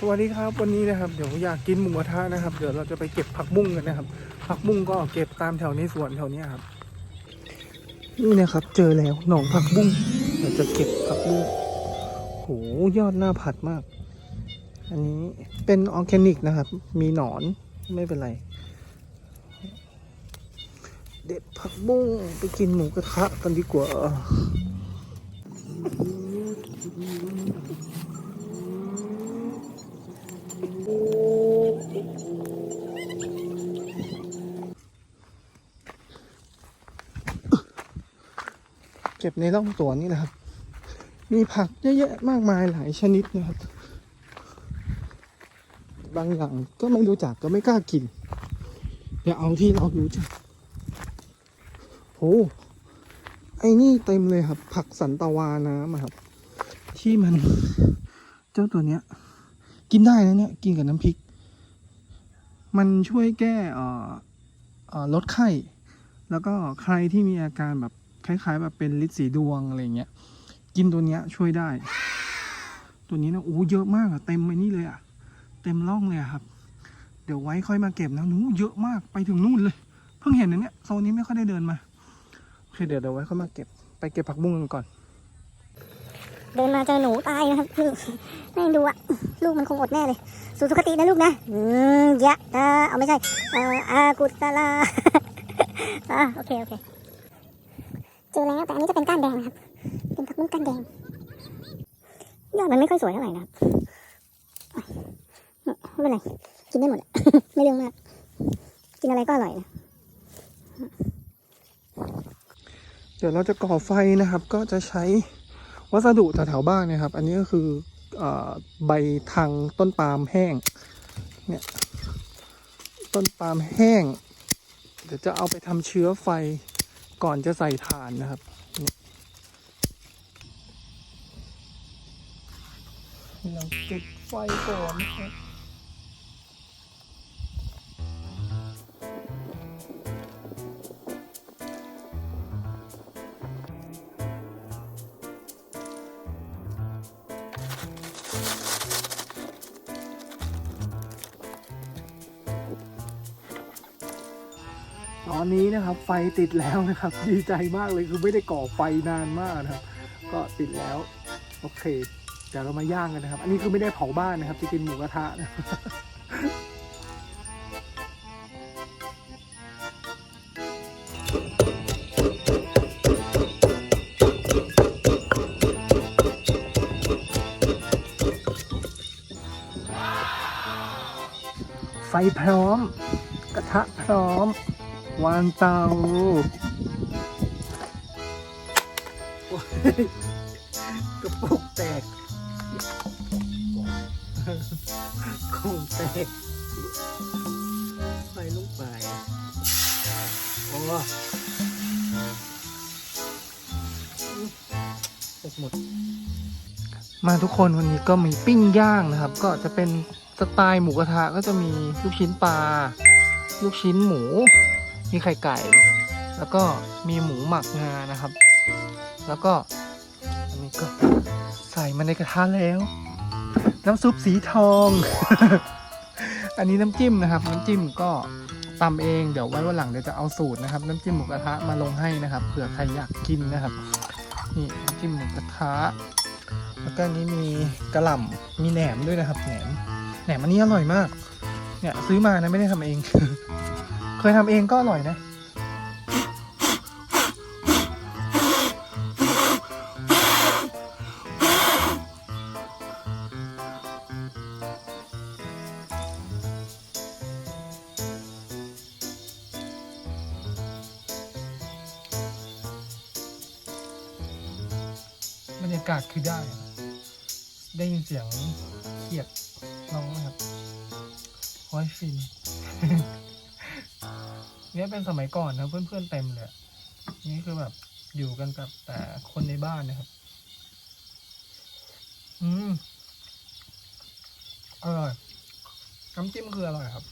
สวัสดีครับวันนี้นะครับเดี๋ยวอยากกินหมูกระทะนะครับ เดี๋ยวเราจะไปเก็บผักบุ้งกันนะครับ ผักบุ้งก็เก็บตามแถวในสวนแถวนี้ครับ นี่นะครับ เจอแล้วหนองผักบุ้งเราจะเก็บผักบุ้งโหยอดหน้าผัดมาก อันนี้เป็นออร์แกนิกนะครับ มีหนอนไม่เป็นไร เด็ดผักบุ้งไปกินหมูกระทะกันดีกว่า ก็บในร่องสวนนี่แหละครับ มีผักเยอะแยะมากมายหลายชนิดนะครับ บางอย่างก็ไม่รู้จักก็ไม่กล้ากิน เดี๋ยวเอาที่เรารู้จักโอ้ไอ้นี่เต็มเลยครับ ผักสันตวาน้ำอะครับ ที่มันเจ้าตัวเนี้ย กินได้นะเนี่ย กินกับน้ำพริก มันช่วยแก้อ่อลดไข้ แล้วก็ใครที่มีอาการแบบ คล้ายๆแบบเป็นลิดสีดวงอะไรเงี้ย กินตัวเนี้ยช่วยได้ ตัวนี้นะโอ้เยอะมากอะเต็มไปนี่เลยอะเต็มร่องเลยครับ เดี๋ยวไว้ค่อยมาเก็บนะหนูเยอะมากไปถึงนู่นเลย เพิ่งเห็นนะเนี่ยโซนนี้ไม่ค่อยได้เดินมาโอเคเดี๋ยวเดี๋ยวไว้ค่อยมาเก็บไปเก็บผักบุ้งกันก่อน เดินมาเจอหนูตายนะครับคือไม่ดูอะลูกมันคงอดแน่เลยสู่สุคตินะลูกนะอืมยะตาเอาไม่ใช่เอ่ออากุตลาอ่าโอเคโอเค จอแล้วแต่อันนี้จะเป็นก้านแดงนะครับ เป็นผักบุ้งก้านแดง ยอดมันไม่ค่อยสวยเท่าไหร่นะครับไม่เป็นไร กินได้หมด ไม่เรื่องมาก กินอะไรก็อร่อยนะ เดี๋ยวเราจะก่อไฟนะครับ ก็จะใช้วัสดุแถวๆบ้านนะครับ อันนี้ก็คืออใบทางต้นปาล์มแห้ง เนี่ย ต้นปาล์มแห้ง เดี๋ยวจะเอาไปทำเชื้อไฟ ก่อนจะใส่ถ่านนะครับ เราจุดไฟก่อนนะครับ อนนี้นะครับไฟติดแล้วนะครับ ดีใจมากเลยคือไม่ได้ก่อไฟนานมากนะครับ ก็ติดแล้วโอเคเดี๋ยวเรามาย่างกันนะครับ อันนี้คือไม่ได้เผาบ้านนะครับจะกินหมูกระทะนะไฟพร้อม กระทะพร้อม วางเตาโอ้ยกระปุกแตกคงแตกไปลงไปโอ้ตกหมด มาทุกคนวันนี้ก็มีปิ้งย่างนะครับ ก็จะเป็นสไตล์หมูกระทะก็จะมีลูกชิ้นปลา ลูกชิ้นหมู มีไข่ไก่ แล้วก็มีหมูหมักงานะครับ แล้วก็อันนี้ก็ใส่มาในกระทะแล้ว น้ำซุปสีทอง อันนี้น้ำจิ้มนะครับ น้ำจิ้มก็ตำเองเดี๋ยวไว้วันหลังเดี๋ยวจะเอาสูตรนะครับ น้ำจิ้มหมูกระทะมาลงให้นะครับเผื่อใครอยากกินนะครับ นี่น้ำจิ้มหมูกระทะแล้วก็นนี้มีกระหล่ำมีแหนมด้วยนะครับแหนมแหนมอันนี้อร่อยมาก เนี่ยซื้อมานะไม่ได้ทำเอง เคยทำเองก็อร่อยนะ บรรยากาศคือได้ ได้ยินเสียงเขียดร้องนะครับโอ้ยฟิน เนี่ยเป็นสมัยก่อนนะเพื่อนๆเต็มเลยนี่คือแบบอยู่กันกับแต่คนในบ้านนะครับ อืมอร่อยน้ำจิ้มคืออร่อยครับ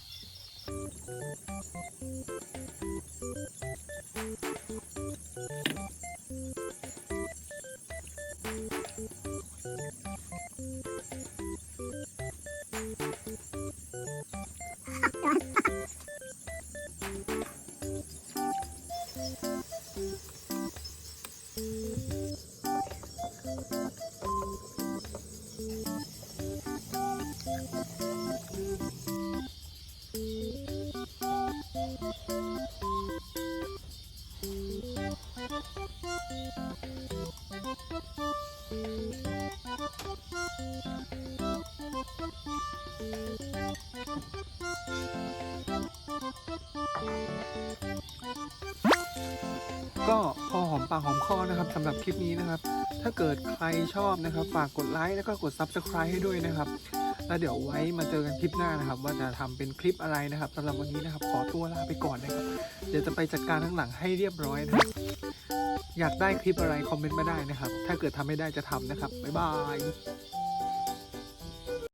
ก็พอหอมปากหอมคอนะครับสำหรับคลิปนี้นะครับ ถ้าเกิดใครชอบนะครับ ฝากกดไลค์แล้วก็กด Subscribe ให้ด้วยนะครับ แล้วเดี๋ยวไว้มาเจอกันคลิปหน้านะครับ ว่าจะทำเป็นคลิปอะไรนะครับสำหรับวันนี้นะครับ ขอตัวลาไปก่อนนะครับ เดี๋ยวจะไปจัดการข้างหลังให้เรียบร้อยนะครับ อยากได้คลิปอะไรคอมเมนต์มาได้นะครับ ถ้าเกิดทำไม่ได้จะทำนะครับบ๊ายบาย